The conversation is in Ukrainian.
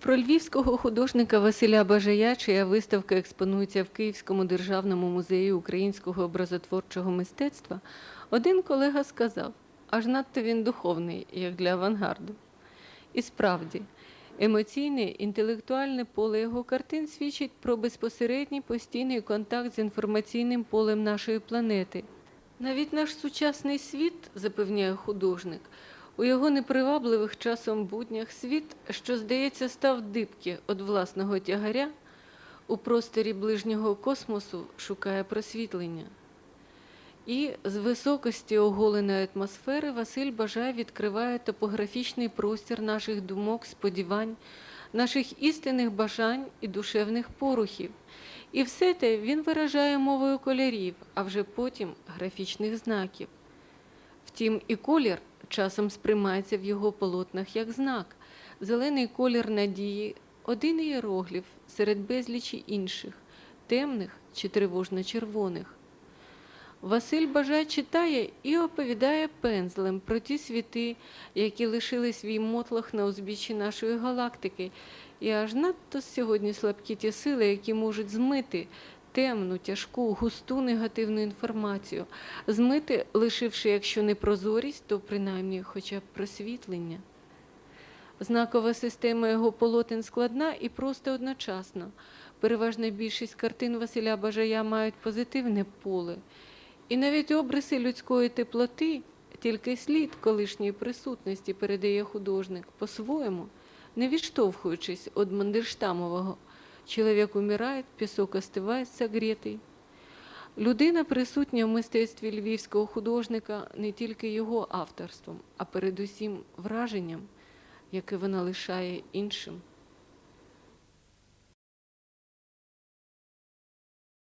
Про львівського художника Василя Бажая, чия виставка експонується в Київському державному музеї українського образотворчого мистецтва, один колега сказав, аж надто він духовний, як для авангарду. І справді, емоційне, інтелектуальне поле його картин свідчить про безпосередній постійний контакт з інформаційним полем нашої планети. Навіть наш сучасний світ, запевняє художник, у його непривабливих часом буднях світ, що, здається, став дибки від власного тягаря, у просторі ближнього космосу шукає просвітлення. І з високості оголеної атмосфери Василь Бажай відкриває топографічний простір наших думок, сподівань, наших істинних бажань і душевних порухів. І все те він виражає мовою кольорів, а вже потім графічних знаків. Втім, і колір часом сприймається в його полотнах як знак. Зелений колір надії один ієрогліф серед безлічі інших, темних чи тривожно-червоних. Василь Бажай читає і оповідає пензлем про ті світи, які лишили свій мотлох на узбіччі нашої галактики, і аж надто сьогодні слабкі ті сили, які можуть змити темну, тяжку, густу негативну інформацію, змити, лишивши, якщо не прозорість, то принаймні хоча б просвітлення. Знакова система його полотен складна і просто одночасно. Переважна більшість картин Василя Бажая мають позитивне поле. І навіть обриси людської теплоти, тільки слід колишньої присутності передає художник по-своєму, не відштовхуючись від Мандельштамового. Чоловік умирає, пісок остиває согрітий. Людина присутня в мистецтві львівського художника не тільки його авторством, а передусім враженням, яке вона лишає іншим.